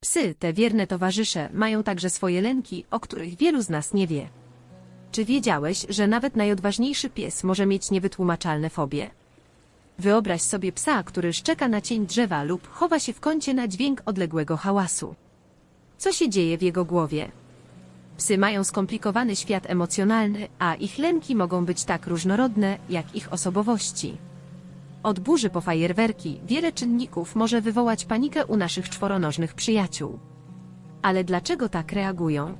Psy, te wierne towarzysze, mają także swoje lęki, o których wielu z nas nie wie. Czy wiedziałeś, że nawet najodważniejszy pies może mieć niewytłumaczalne fobie? Wyobraź sobie psa, który szczeka na cień drzewa lub chowa się w kącie na dźwięk odległego hałasu. Co się dzieje w jego głowie? Psy mają skomplikowany świat emocjonalny, a ich lęki mogą być tak różnorodne, jak ich osobowości. Od burzy po fajerwerki wiele czynników może wywołać panikę u naszych czworonożnych przyjaciół. Ale dlaczego tak reagują?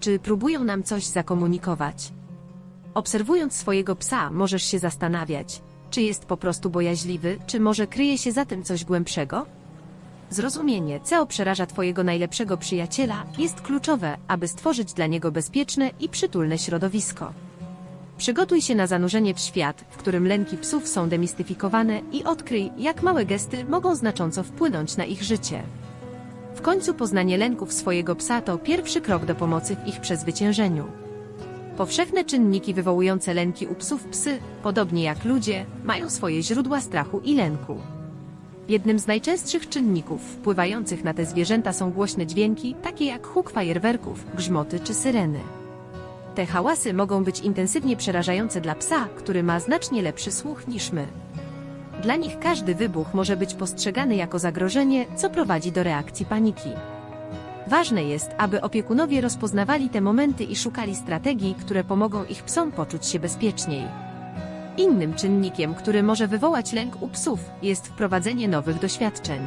Czy próbują nam coś zakomunikować? Obserwując swojego psa, możesz się zastanawiać, czy jest po prostu bojaźliwy, czy może kryje się za tym coś głębszego? Zrozumienie, co przeraża Twojego najlepszego przyjaciela, jest kluczowe, aby stworzyć dla niego bezpieczne i przytulne środowisko. Przygotuj się na zanurzenie w świat, w którym lęki psów są demistyfikowane i odkryj, jak małe gesty mogą znacząco wpłynąć na ich życie. W końcu poznanie lęków swojego psa to pierwszy krok do pomocy w ich przezwyciężeniu. Powszechne czynniki wywołujące lęki u psów psy, podobnie jak ludzie, mają swoje źródła strachu i lęku. Jednym z najczęstszych czynników wpływających na te zwierzęta są głośne dźwięki, takie jak huk fajerwerków, grzmoty czy syreny. Te hałasy mogą być intensywnie przerażające dla psa, który ma znacznie lepszy słuch niż my. Dla nich każdy wybuch może być postrzegany jako zagrożenie, co prowadzi do reakcji paniki. Ważne jest, aby opiekunowie rozpoznawali te momenty i szukali strategii, które pomogą ich psom poczuć się bezpieczniej. Innym czynnikiem, który może wywołać lęk u psów, jest wprowadzenie nowych doświadczeń.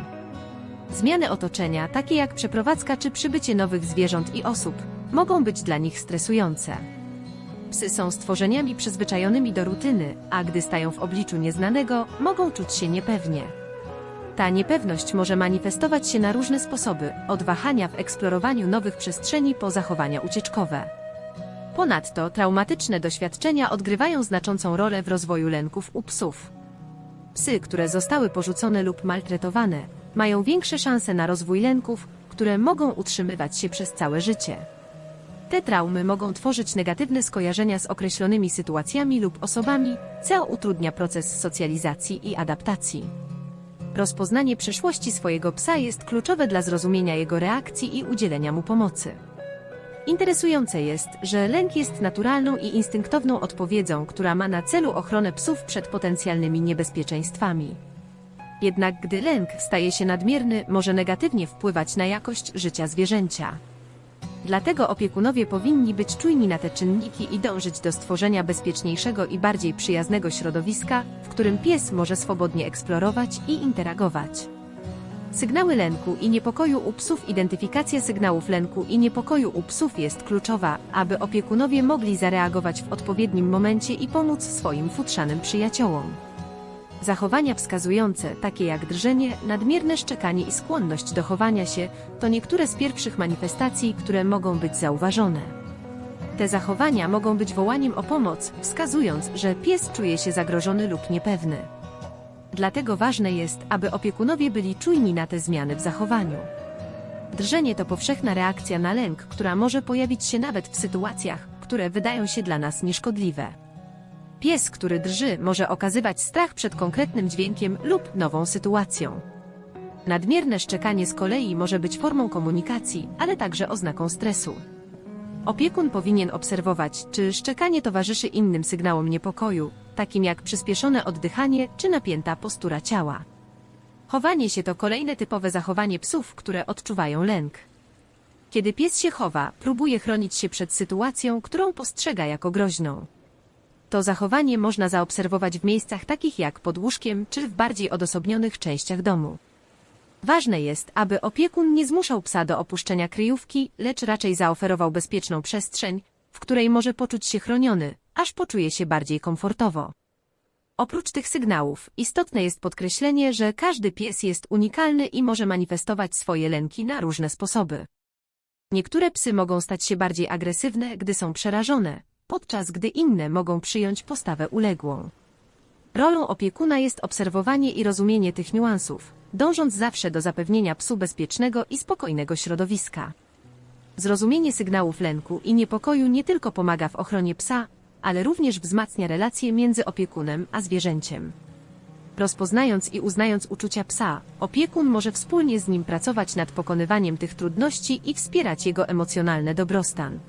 Zmiany otoczenia, takie jak przeprowadzka czy przybycie nowych zwierząt i osób, mogą być dla nich stresujące. Psy są stworzeniami przyzwyczajonymi do rutyny, a gdy stają w obliczu nieznanego, mogą czuć się niepewnie. Ta niepewność może manifestować się na różne sposoby, od wahania w eksplorowaniu nowych przestrzeni po zachowania ucieczkowe. Ponadto traumatyczne doświadczenia odgrywają znaczącą rolę w rozwoju lęków u psów. Psy, które zostały porzucone lub maltretowane, mają większe szanse na rozwój lęków, które mogą utrzymywać się przez całe życie. Te traumy mogą tworzyć negatywne skojarzenia z określonymi sytuacjami lub osobami, co utrudnia proces socjalizacji i adaptacji. Rozpoznanie przeszłości swojego psa jest kluczowe dla zrozumienia jego reakcji i udzielenia mu pomocy. Interesujące jest, że lęk jest naturalną i instynktowną odpowiedzią, która ma na celu ochronę psów przed potencjalnymi niebezpieczeństwami. Jednak gdy lęk staje się nadmierny, może negatywnie wpływać na jakość życia zwierzęcia. Dlatego opiekunowie powinni być czujni na te czynniki i dążyć do stworzenia bezpieczniejszego i bardziej przyjaznego środowiska, w którym pies może swobodnie eksplorować i interagować. Sygnały lęku i niepokoju u psów Identyfikacja sygnałów lęku i niepokoju u psów jest kluczowa, aby opiekunowie mogli zareagować w odpowiednim momencie i pomóc swoim futrzanym przyjaciołom. Zachowania wskazujące, takie jak drżenie, nadmierne szczekanie i skłonność do chowania się, to niektóre z pierwszych manifestacji, które mogą być zauważone. Te zachowania mogą być wołaniem o pomoc, wskazując, że pies czuje się zagrożony lub niepewny. Dlatego ważne jest, aby opiekunowie byli czujni na te zmiany w zachowaniu. Drżenie to powszechna reakcja na lęk, która może pojawić się nawet w sytuacjach, które wydają się dla nas nieszkodliwe. Pies, który drży, może okazywać strach przed konkretnym dźwiękiem lub nową sytuacją. Nadmierne szczekanie z kolei może być formą komunikacji, ale także oznaką stresu. Opiekun powinien obserwować, czy szczekanie towarzyszy innym sygnałom niepokoju, takim jak przyspieszone oddychanie czy napięta postura ciała. Chowanie się to kolejne typowe zachowanie psów, które odczuwają lęk. Kiedy pies się chowa, próbuje chronić się przed sytuacją, którą postrzega jako groźną. To zachowanie można zaobserwować w miejscach takich jak pod łóżkiem czy w bardziej odosobnionych częściach domu. Ważne jest, aby opiekun nie zmuszał psa do opuszczenia kryjówki, lecz raczej zaoferował bezpieczną przestrzeń, w której może poczuć się chroniony, aż poczuje się bardziej komfortowo. Oprócz tych sygnałów, istotne jest podkreślenie, że każdy pies jest unikalny i może manifestować swoje lęki na różne sposoby. Niektóre psy mogą stać się bardziej agresywne, gdy są przerażone, podczas gdy inne mogą przyjąć postawę uległą. Rolą opiekuna jest obserwowanie i rozumienie tych niuansów, dążąc zawsze do zapewnienia psu bezpiecznego i spokojnego środowiska. Zrozumienie sygnałów lęku i niepokoju nie tylko pomaga w ochronie psa, ale również wzmacnia relacje między opiekunem a zwierzęciem. Rozpoznając i uznając uczucia psa, opiekun może wspólnie z nim pracować nad pokonywaniem tych trudności i wspierać jego emocjonalny dobrostan.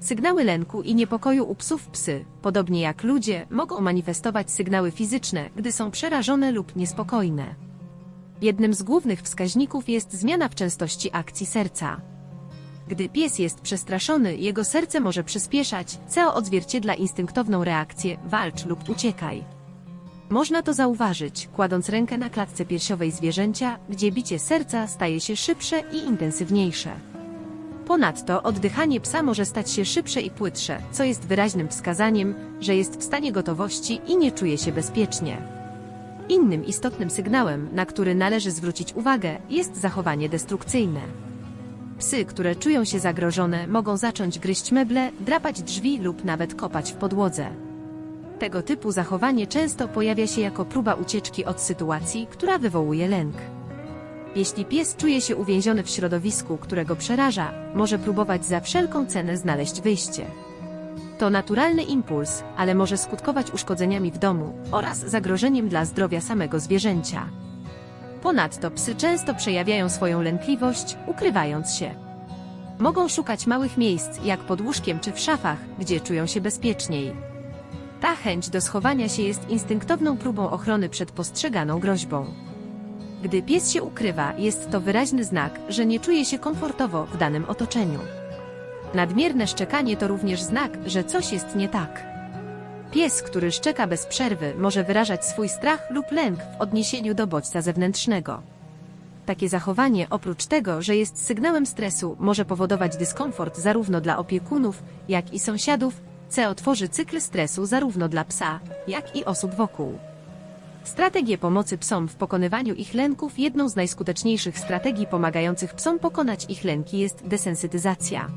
Sygnały lęku i niepokoju u psów psy, podobnie jak ludzie, mogą manifestować sygnały fizyczne, gdy są przerażone lub niespokojne. Jednym z głównych wskaźników jest zmiana w częstości akcji serca. Gdy pies jest przestraszony, jego serce może przyspieszać, co odzwierciedla instynktowną reakcję walcz lub uciekaj. Można to zauważyć, kładąc rękę na klatce piersiowej zwierzęcia, gdzie bicie serca staje się szybsze i intensywniejsze. Ponadto oddychanie psa może stać się szybsze i płytsze, co jest wyraźnym wskazaniem, że jest w stanie gotowości i nie czuje się bezpiecznie. Innym istotnym sygnałem, na który należy zwrócić uwagę, jest zachowanie destrukcyjne. Psy, które czują się zagrożone, mogą zacząć gryźć meble, drapać drzwi lub nawet kopać w podłodze. Tego typu zachowanie często pojawia się jako próba ucieczki od sytuacji, która wywołuje lęk. Jeśli pies czuje się uwięziony w środowisku, którego przeraża, może próbować za wszelką cenę znaleźć wyjście. To naturalny impuls, ale może skutkować uszkodzeniami w domu oraz zagrożeniem dla zdrowia samego zwierzęcia. Ponadto psy często przejawiają swoją lękliwość, ukrywając się. Mogą szukać małych miejsc, jak pod łóżkiem czy w szafach, gdzie czują się bezpieczniej. Ta chęć do schowania się jest instynktowną próbą ochrony przed postrzeganą groźbą. Gdy pies się ukrywa, jest to wyraźny znak, że nie czuje się komfortowo w danym otoczeniu. Nadmierne szczekanie to również znak, że coś jest nie tak. Pies, który szczeka bez przerwy, może wyrażać swój strach lub lęk w odniesieniu do bodźca zewnętrznego. Takie zachowanie, oprócz tego, że jest sygnałem stresu, może powodować dyskomfort zarówno dla opiekunów, jak i sąsiadów, co otworzy cykl stresu zarówno dla psa, jak i osób wokół. Strategie pomocy psom w pokonywaniu ich lęków Jedną z najskuteczniejszych strategii pomagających psom pokonać ich lęki jest desensytyzacja.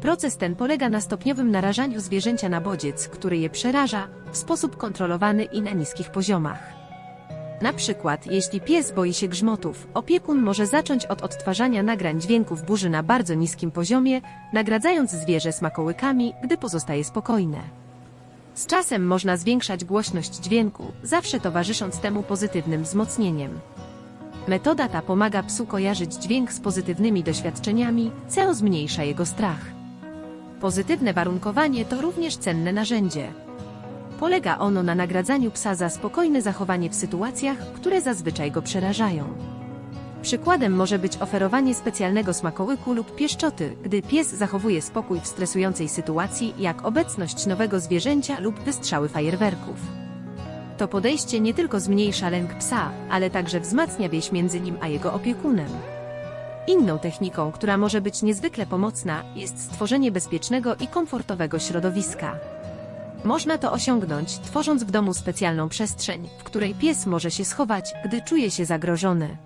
Proces ten polega na stopniowym narażaniu zwierzęcia na bodziec, który je przeraża, w sposób kontrolowany i na niskich poziomach. Na przykład, jeśli pies boi się grzmotów, opiekun może zacząć od odtwarzania nagrań dźwięków burzy na bardzo niskim poziomie, nagradzając zwierzę smakołykami, gdy pozostaje spokojne. Z czasem można zwiększać głośność dźwięku, zawsze towarzysząc temu pozytywnym wzmocnieniem. Metoda ta pomaga psu kojarzyć dźwięk z pozytywnymi doświadczeniami, co zmniejsza jego strach. Pozytywne warunkowanie to również cenne narzędzie. Polega ono na nagradzaniu psa za spokojne zachowanie w sytuacjach, które zazwyczaj go przerażają. Przykładem może być oferowanie specjalnego smakołyku lub pieszczoty, gdy pies zachowuje spokój w stresującej sytuacji, jak obecność nowego zwierzęcia lub wystrzały fajerwerków. To podejście nie tylko zmniejsza lęk psa, ale także wzmacnia więź między nim a jego opiekunem. Inną techniką, która może być niezwykle pomocna, jest stworzenie bezpiecznego i komfortowego środowiska. Można to osiągnąć, tworząc w domu specjalną przestrzeń, w której pies może się schować, gdy czuje się zagrożony.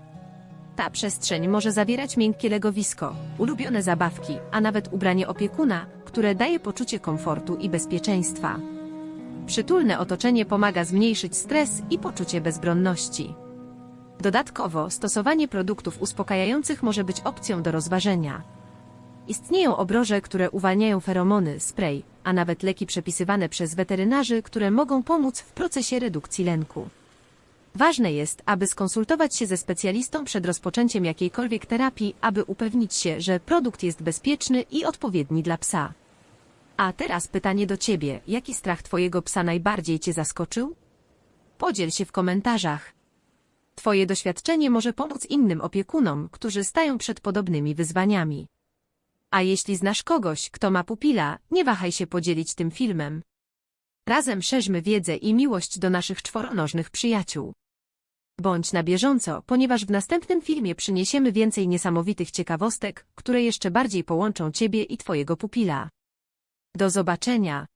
Ta przestrzeń może zawierać miękkie legowisko, ulubione zabawki, a nawet ubranie opiekuna, które daje poczucie komfortu i bezpieczeństwa. Przytulne otoczenie pomaga zmniejszyć stres i poczucie bezbronności. Dodatkowo, stosowanie produktów uspokajających może być opcją do rozważenia. Istnieją obroże, które uwalniają feromony, spray, a nawet leki przepisywane przez weterynarzy, które mogą pomóc w procesie redukcji lęku. Ważne jest, aby skonsultować się ze specjalistą przed rozpoczęciem jakiejkolwiek terapii, aby upewnić się, że produkt jest bezpieczny i odpowiedni dla psa. A teraz pytanie do Ciebie. Jaki strach Twojego psa najbardziej Cię zaskoczył? Podziel się w komentarzach. Twoje doświadczenie może pomóc innym opiekunom, którzy stają przed podobnymi wyzwaniami. A jeśli znasz kogoś, kto ma pupila, nie wahaj się podzielić tym filmem. Razem szerzmy wiedzę i miłość do naszych czworonożnych przyjaciół. Bądź na bieżąco, ponieważ w następnym filmie przyniesiemy więcej niesamowitych ciekawostek, które jeszcze bardziej połączą Ciebie i Twojego pupila. Do zobaczenia.